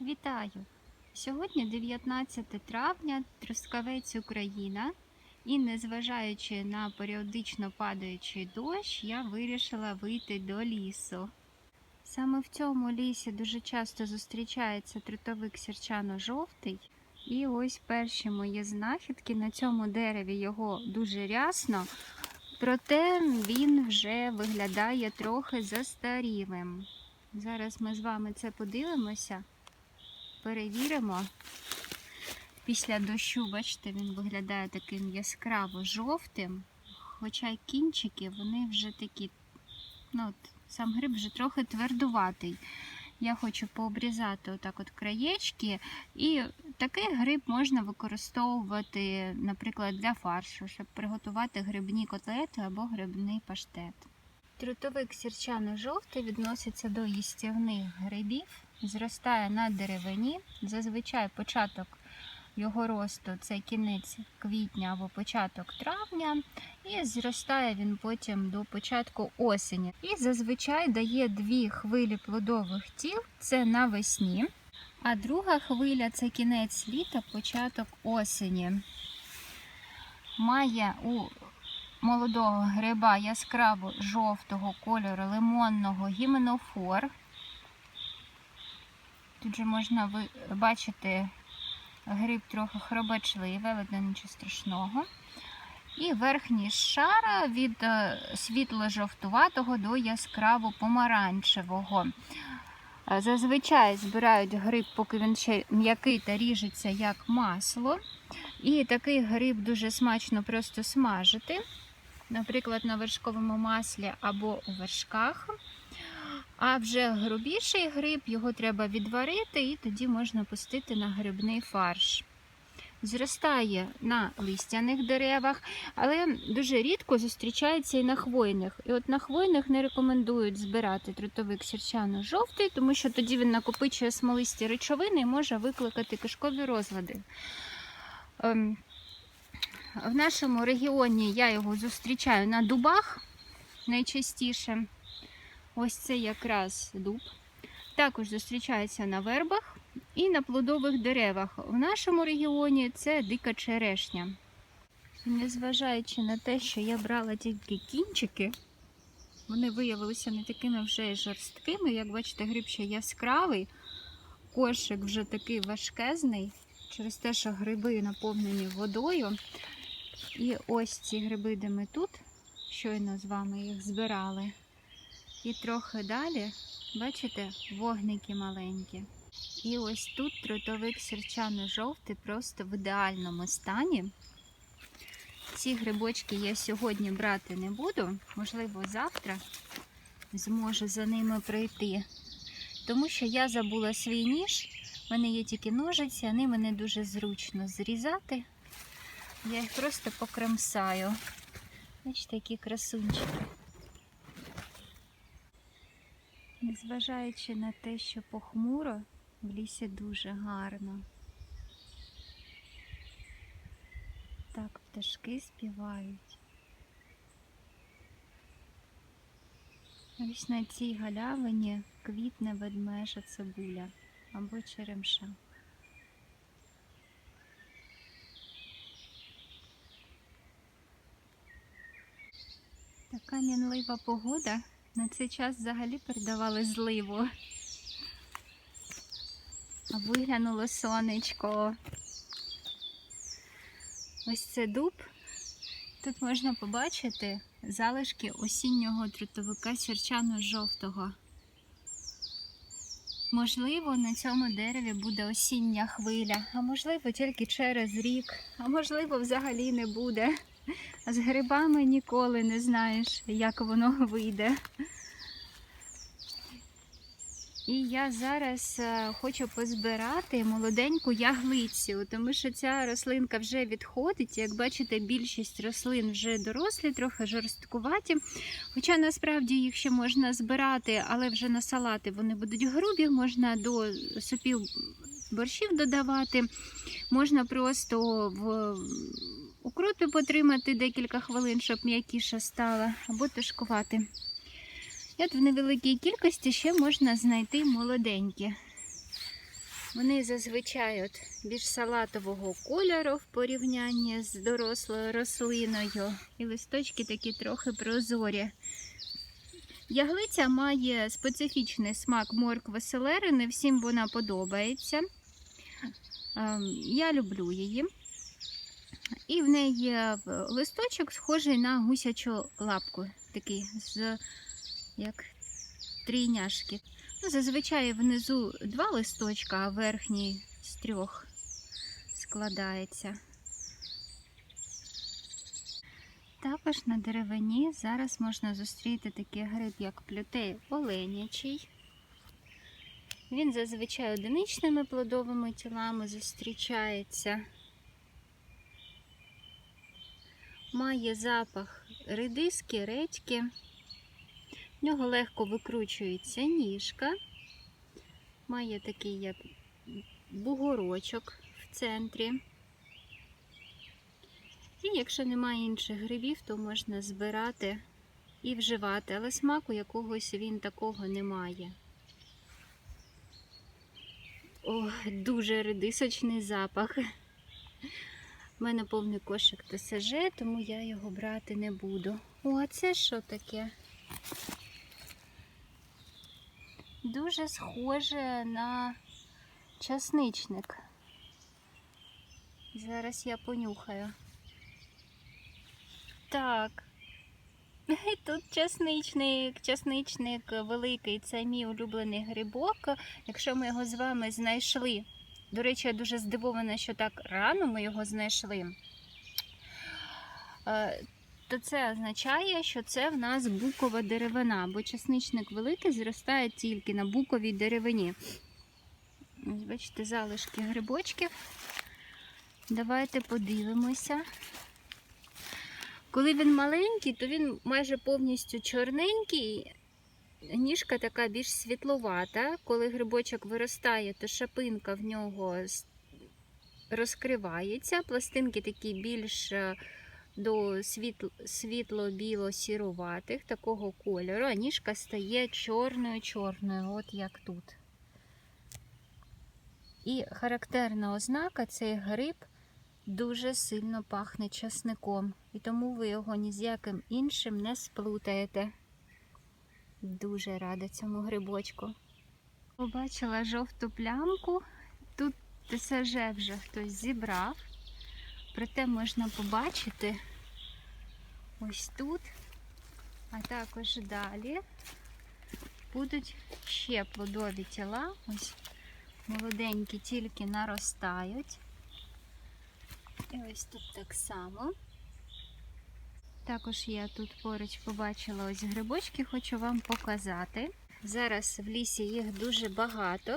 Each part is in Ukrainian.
Вітаю! Сьогодні 19 травня, Трускавець Україна. І незважаючи на періодично падаючий дощ, я вирішила вийти до лісу. Саме в цьому лісі дуже часто зустрічається трутовик сірчано-жовтий. І ось перші мої знахідки. На цьому дереві його дуже рясно, проте він вже виглядає трохи застарілим. Зараз ми з вами це подивимося, перевіримо. Після дощу, бачите, він виглядає таким яскраво жовтим, хоча й кінчики, вони вже такі, ну от, сам гриб вже трохи твердуватий. Я хочу пообрізати отак от краєчки, і такий гриб можна використовувати, наприклад, для фаршу, щоб приготувати грибні котлети або грибний паштет. Трутовик сірчано-жовтий відноситься до їстівних грибів, зростає на деревині. Зазвичай початок його росту це кінець квітня або початок травня, і зростає він потім до початку осені. І зазвичай дає дві хвилі плодових тіл це навесні, а друга хвиля це кінець літа, початок осені. Має у молодого гриба яскраво жовтого кольору лимонного гіменофор. Тут же можна бачити гриб трохи хробачливий, але нічого страшного. І верхній шар від е, світло-жовтуватого до яскраво помаранчевого. Е, Зазвичай збирають гриб, поки він ще м'який та ріжеться як масло. І такий гриб дуже смачно просто смажити, наприклад, на вершковому маслі або у вершках. А вже грубіший гриб його треба відварити, і тоді можна пустити на грибний фарш. Зростає на листяних деревах, але дуже рідко зустрічається і на хвойних. І от на хвойних не рекомендують збирати трутовик сірчано-жовтий, тому що тоді він накопичує смолисті речовини і може викликати кишкові розлади. Ем, В нашому регіоні я його зустрічаю на дубах найчастіше. Ось це якраз дуб. Також зустрічається на вербах і на плодових деревах. В нашому регіоні це дика черешня. Незважаючи на те, що я брала тільки кінчики, вони виявилися не такими вже жорсткими. Як бачите, гриб ще яскравий, кошик вже такий важкезний, через те, що гриби наповнені водою. І ось ці гриби, де ми тут, щойно з вами їх збирали. І трохи далі, бачите, вогники маленькі. І ось тут трутовик сірчано-жовтий просто в ідеальному стані. Ці грибочки я сьогодні брати не буду, можливо, завтра зможу за ними прийти. Тому що я забула свій ніж, в мене є тільки ножиці, а ними не дуже зручно зрізати. Я їх просто покромсаю. Бачите, які красунчики. Незважаючи на те, що похмуро, в лісі дуже гарно. Так, пташки співають. Ось на цій галявині квітне ведмежа цибуля або черемша. Така мінлива погода. На цей час взагалі передавали зливу. А виглянуло сонечко. Ось це дуб. Тут можна побачити залишки осіннього трутовика сірчано-жовтого. Можливо, на цьому дереві буде осіння хвиля, а можливо, тільки через рік, а можливо, взагалі не буде. А з грибами ніколи не знаєш, як воно вийде. І я зараз е, хочу позбирати молоденьку яглицю, тому що ця рослинка вже відходить. Як бачите, більшість рослин вже дорослі, трохи жорсткуваті. Хоча насправді їх ще можна збирати, але вже на салати вони будуть грубі, можна до супів борщів додавати, можна просто в укропі потримати декілька хвилин, щоб м'якіша стала, або тушкувати. От в невеликій кількості ще можна знайти молоденькі. Вони зазвичай от більш салатового кольору в порівнянні з дорослою рослиною. І листочки такі трохи прозорі. Яглиця має специфічний смак моркви селери, всім вона подобається. Ем, Я люблю її. І в неї є листочок схожий на гусячу лапку, такий з як трійняшки. Ну, зазвичай внизу два листочка, а верхній з трьох складається. Також на деревині зараз можна зустріти такий гриб, як плютей оленячий. Він зазвичай одиничними плодовими тілами зустрічається. Має запах редиски, редьки. В нього легко викручується ніжка. Має такий як бугорочок в центрі. І якщо немає інших грибів, то можна збирати і вживати, але смаку якогось він такого не має. О, дуже редисочний запах. У мене повний кошик ТСЖ, тому я його брати не буду. О, а це що таке? Дуже схоже на часничник. Зараз я понюхаю. Так. Тут часничник, часничник великий, це мій улюблений грибок. Якщо ми його з вами знайшли. До речі, я дуже здивована, що так рано ми його знайшли. Е, То це означає, що це в нас букова деревина, бо часничник великий зростає тільки на буковій деревині. Ось бачите, залишки грибочків. Давайте подивимося. Коли він маленький, то він майже повністю чорненький. Ніжка така більш світловата. Коли грибочок виростає, то шапинка в нього розкривається. Пластинки такі більш е, до світло- світло-біло-сіруватих, такого кольору, а ніжка стає чорною-чорною, от як тут. І характерна ознака цей гриб дуже сильно пахне часником, і тому ви його ні з яким іншим не сплутаєте. Дуже рада цьому грибочку. Побачила жовту плямку. Тут ТСЖ вже хтось зібрав. Проте можна побачити ось тут, а також далі будуть ще плодові тіла. Ось молоденькі тільки наростають. І ось тут так само. Також я тут поруч побачила ось грибочки, хочу вам показати. Зараз в лісі їх дуже багато.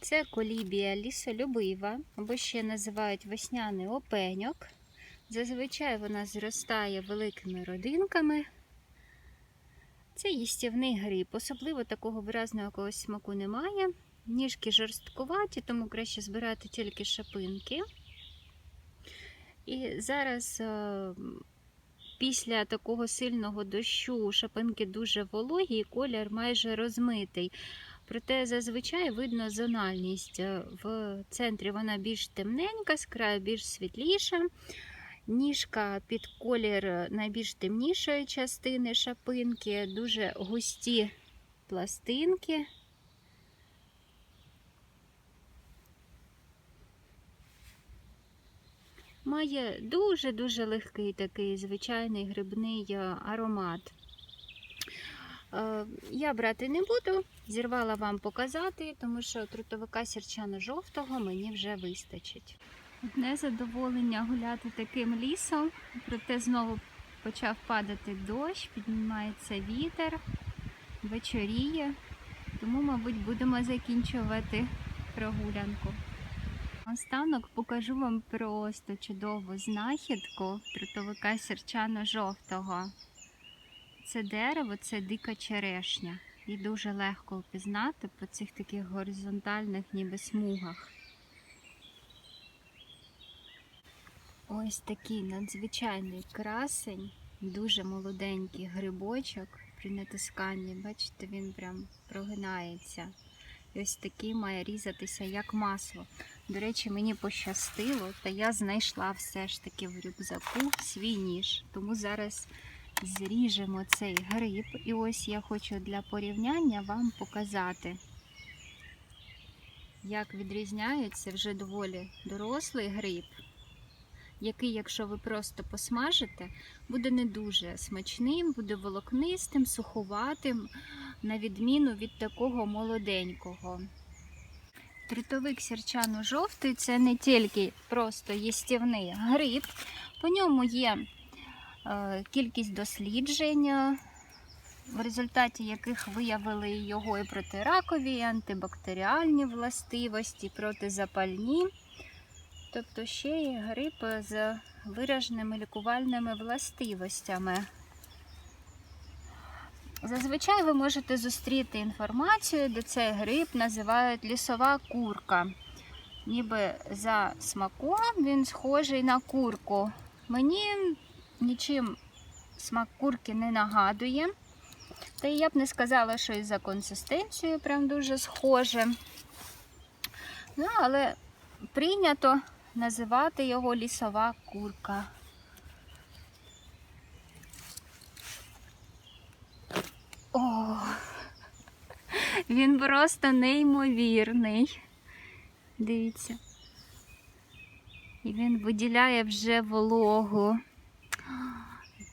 Це колібія лісолюбива, або ще називають весняний опеньок. Зазвичай вона зростає великими родинками. Це їстівний гриб, особливо такого виразного якогось смаку немає. Ніжки жорсткуваті, тому краще збирати тільки шапинки. І зараз е, після такого сильного дощу шапинки дуже вологі, і колір майже розмитий. Проте зазвичай видно зональність. Е, В центрі вона більш темненька, з краю більш світліша. Ніжка під колір найбільш темнішої частини шапинки, дуже густі пластинки. Має дуже-дуже легкий такий звичайний грибний е, аромат. Е, Я брати не буду, зірвала вам показати, тому що трутовика сірчано-жовтого мені вже вистачить. Одне задоволення гуляти таким лісом, проте знову почав падати дощ, піднімається вітер, вечоріє, тому, мабуть, будемо закінчувати прогулянку. Останок покажу вам просто чудову знахідку трутовика сірчано-жовтого. Це дерево, це дика черешня. І дуже легко впізнати по цих таких горизонтальних ніби смугах. Ось такий надзвичайний красень, дуже молоденький грибочок при натисканні. Бачите, він прям прогинається. І ось такий має різатися як масло. До речі, мені пощастило, та я знайшла все ж таки в рюкзаку свій ніж. Тому зараз зріжемо цей гриб. І ось я хочу для порівняння вам показати, як відрізняється вже доволі дорослий гриб, який, якщо ви просто посмажите, буде не дуже смачним, буде волокнистим, суховатим, на відміну від такого молоденького. Тритовик сірчану жовтий це не тільки просто їстівний гриб, по ньому є е, кількість досліджень, е, в результаті яких виявили його і протиракові, і антибактеріальні властивості, протизапальні, тобто ще й гриб з вираженими лікувальними властивостями. Зазвичай ви можете зустріти інформацію, де цей гриб називають лісова курка. Ніби за смаком він схожий на курку. Мені нічим смак курки не нагадує. Та я б не сказала, що і за консистенцією прям дуже схоже. Ну, але прийнято називати його лісова курка. Він просто неймовірний. Дивіться. І він виділяє вже вологу.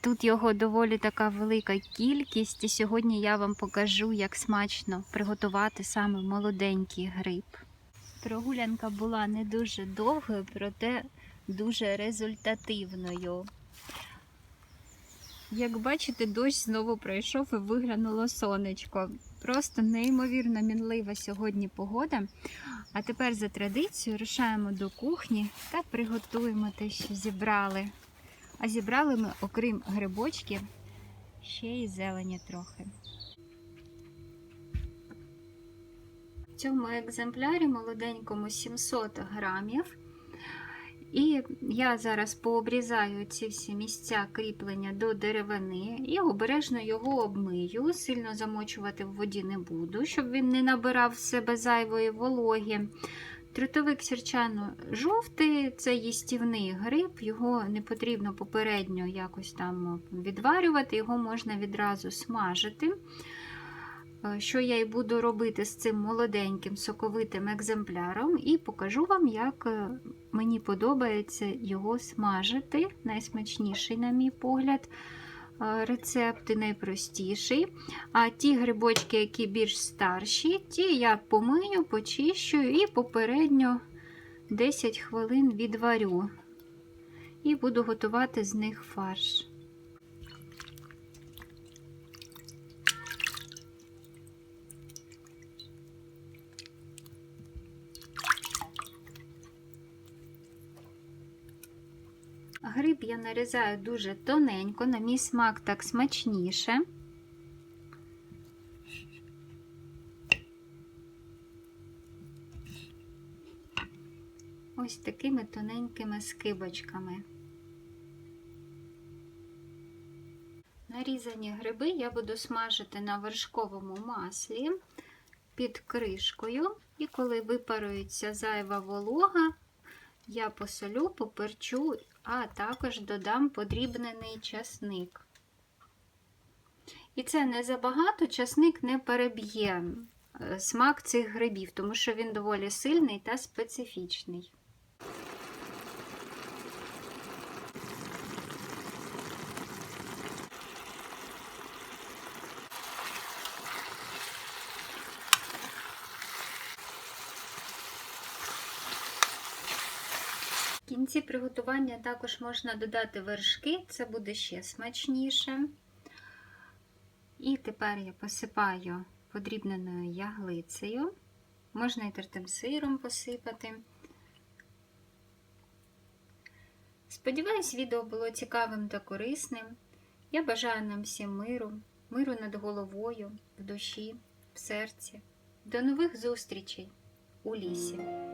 Тут його доволі така велика кількість, і сьогодні я вам покажу, як смачно приготувати саме молоденький гриб. Прогулянка була не дуже довгою, проте дуже результативною. Як бачите, дощ знову пройшов і виглянуло сонечко. Просто неймовірно мінлива сьогодні погода. А тепер за традицією рушаємо до кухні та приготуємо те, що зібрали. А зібрали ми, окрім грибочків, ще й зелені трохи. В цьому екземплярі молоденькому 700 грамів. І я зараз пообрізаю ці всі місця кріплення до деревини і обережно його обмию. Сильно замочувати в воді не буду, щоб він не набирав в себе зайвої вологи. Тритовик сірчано жовтий це їстівний гриб, його не потрібно попередньо якось там відварювати, його можна відразу смажити. Що я і буду робити з цим молоденьким соковитим екземпляром, і покажу вам, як мені подобається його смажити. Найсмачніший, на мій погляд, рецепт і найпростіший. А ті грибочки, які більш старші, ті я помию, почищу і попередньо 10 хвилин відварю. І буду готувати з них фарш. Гриб я нарізаю дуже тоненько, на мій смак так смачніше. Ось такими тоненькими скибочками. Нарізані гриби я буду смажити на вершковому маслі під кришкою, і коли випарується зайва волога, я посолю, поперчу, а також додам подрібнений часник. І це не забагато, часник не переб'є смак цих грибів, тому що він доволі сильний та специфічний. Кінці приготування також можна додати вершки, це буде ще смачніше. І тепер я посипаю подрібненою яглицею. Можна і тертим сиром посипати. Сподіваюсь, відео було цікавим та корисним. Я бажаю нам всім миру, миру над головою, в душі, в серці. До нових зустрічей у лісі!